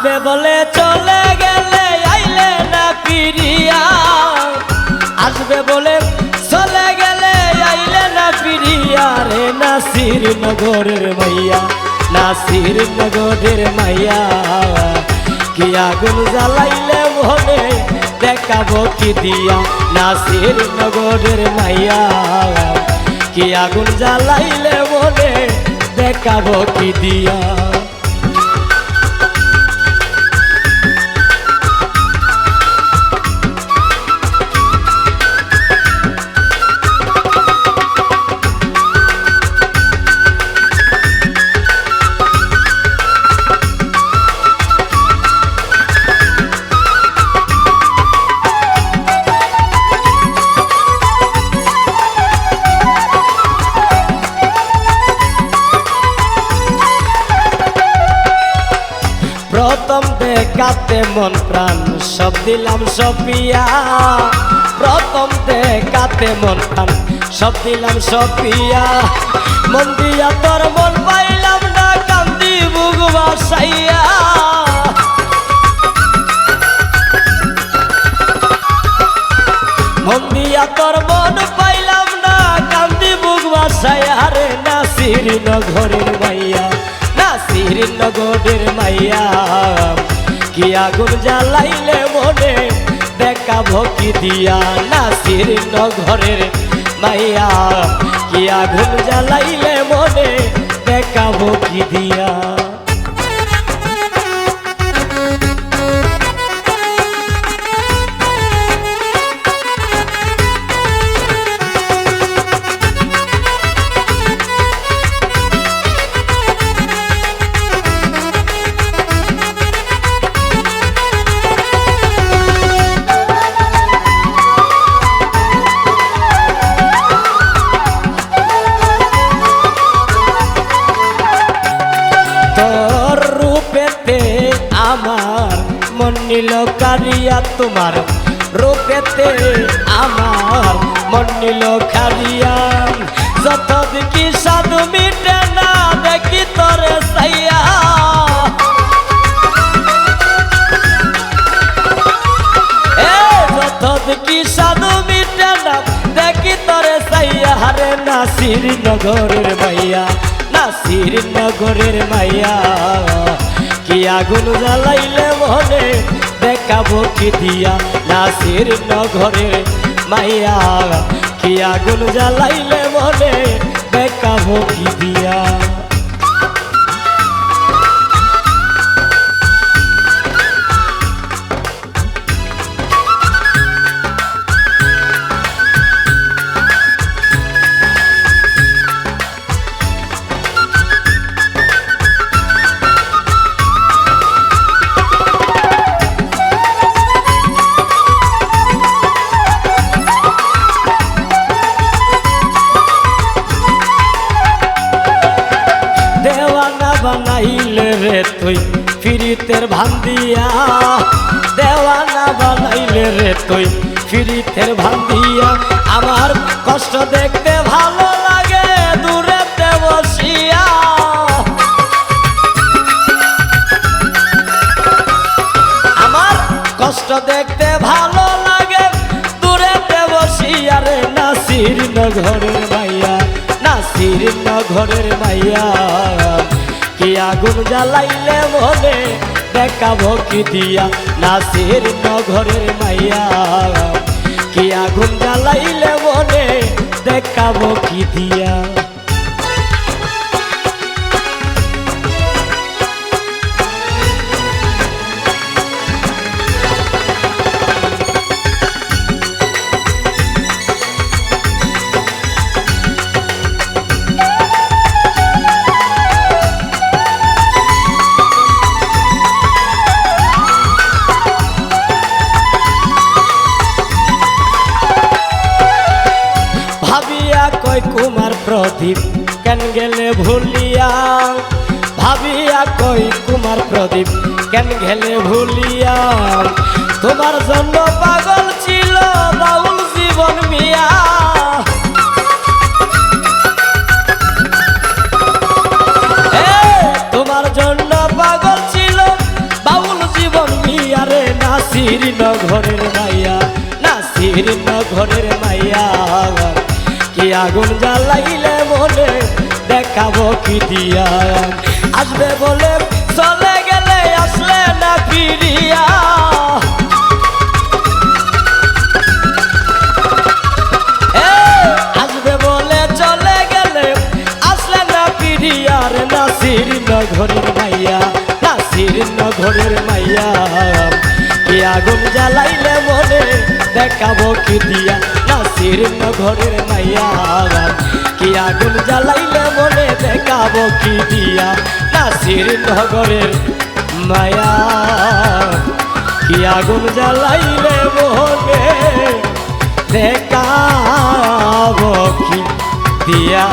আসবে বলে চলে গেলে আইলে না ফিরিয়া আসবে বলে চলে গেলে আইলে না ফিরিয়া রে নাসির নগরের মাইয়া, নাসির নগরের মাইয়া। কি আগুন জ্বালাইলে বলে দেখাবো কি দিয়া, নাসির নগরের মাইয়া। কি আগুন জ্বালাইলে বলে দেখাবো কি দিয়া। দেখাতে মন প্রাণ, সব দিলাম সপিয়া। প্রথম দেখাতে মন প্রাণ, সব দিলাম সপিয়া। মন দিয়া তোর মন পাইলাম না, কান্দি বুক বাসাইয়া। মন দিয়া তোর মন পাইলাম না, কান্দি বুক বাসাইয়া। রে নাসির নগরের মাইয়া, নাসির নগরের মাইয়া। কি আগুন জ্বালাইলে মনে, দেখা ভকি দিয়া নাসির নগরের মাইয়া। কি আগুন জ্বালাইলে মনে, দেখা ভকি দিয়া। কারিয়া তোমার রূপেতে আমার মন নিল কারিয়া যত দেখি সাধু মিটে না দেখি তোরে সাইয়া যত দেখি সাধু মিটে না দেখি তোরে সাইয়া হারে নাসির নগরের মাইয়া, নাসির নগরের মাইয়া, কি আগুন জ্বালাইলে মনে দেখাবো কি দিয়া? নাসির নগরে মাইয়া কি আগুন জ্বালাইলে মনে দেখাবো কি দিয়া? তুই ফিরিতের ভান্দিয়া দেওয়ানা বানাইলে রে তুই ফিরিতের ভান্দিয়া আমার কষ্ট দেখতে ভালো লাগে, দূরেতে বসিয়া। আমার কষ্ট দেখতে ভালো লাগে, দূরেতে বসিয়া রে নাসির নগরের মাইয়া, নাসির নগরের মাইয়া। আগুন জ্বালাইলে মনে দেখা ভকি দিয়া? নাসির নগরের মাইয়া। কি আগুন জ্বালাইলে মনে দেখা ভকি দিয়া? কই কুমার প্রদীপ। কেন গেলে ভুলিয়া? ভাবিয়া কই কুমার প্রদীপ। কেন গেলে ভুলিয়া? তোমার জন্য পাগল ছিল বাউল জীবন মিয়া। তোমার জন্য পাগল ছিল বাউল জীবন মিয়া রে। নাসির নগরের মাইয়া, নাসির নগরের মাইয়া। কি আগুন জ্বালাইলে মনে দেখ দেখাবো কি দিয়া। আসবে বলে, চলে গেলে আসলে না ফিরিয়া। আসবে বলে গেলে না নাসির নগরের মাইয়া, নাসির কি আগুন জ্বালাইলে দেখাবো কি দিয়া? নাসির নগরের মাইয়া কি আগুন জ্বালাইলে মনে দেখাবো কি দিয়া? নাসির নগরের মায়া কি আগুন জ্বালাইলে মনে দেখাবো কি দিয়া?